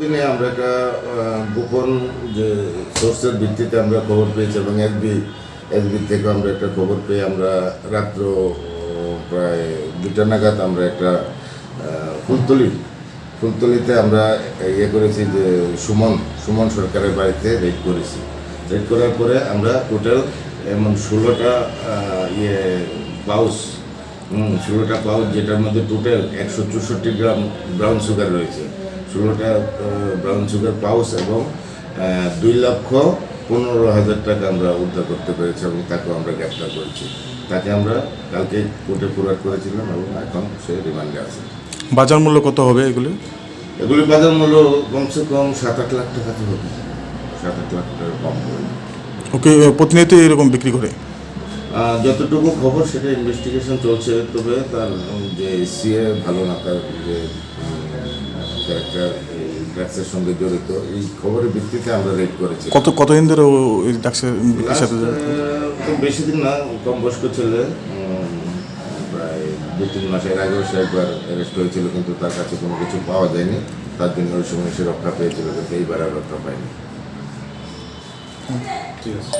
দিনে আমরা একটা গোপন যে সোর্সের ভিত্তিতে আমরা খবর পেয়েছি এবং এসবি এসবি থেকে আমরা একটা খবর পেয়ে আমরা রাত্র প্রায় দুটা নাগাদ আমরা একটা ফুলতলি, ফুলতলিতে আমরা ইয়ে করেছি যে সুমন সুমন সরকারের বাড়িতে রেড করেছি। রেড করার পরে আমরা টোটাল এমন ষোলোটা ইয়ে পাউস ষোলোটা পাউচ যেটার মধ্যে টোটাল একশো চৌষট্টি গ্রাম ব্রাউন সুগার রয়েছে। ষোলোটা ব্রাউন সুগার পাউচ এবং দুই লক্ষ পনেরো হাজার টাকা আমরা উদ্ধার করতে পেরেছি এবং তাকেও আমরা গ্রেপ্তার করেছি। তাকে আমরা কালকে কোর্টে পুরাট করেছিলাম এবং এখন সে রিমান্ডে আছে। বাজার মূল্য কত হবে এগুলি? এগুলি বাজার মূল্য কমসে কম সাত আট লাখ টাকা তো হবে। সাত আট লাখ টাকা কম হবে। ওকে প্রতিনিয়ত এরকম বিক্রি করে? যতটুকু খবর সেটা ইনভেস্টিগেশন চলছে তবে তার যে সিএ ভালো না তার যে ক্যারেক্টার ড্রাগসের সঙ্গে জড়িত। এই খবরের ভিত্তিতে আমরা রেড করেছি। কত কতদিন ধরে ও এই ডাক্তার বিক্রির সাথে খুব বেশি দিন না কম বয়স্ক ছেলে। প্রায় দু তিন মাসের আগেও সে একবার অ্যারেস্ট হয়েছিল কিন্তু তার কাছে কোনো কিছু পাওয়া যায়নি। তার জন্য ওই সময় সে রক্ষা পেয়েছিল কিন্তু এইবার আর রক্ষা পায়নি। ঠিক আছে।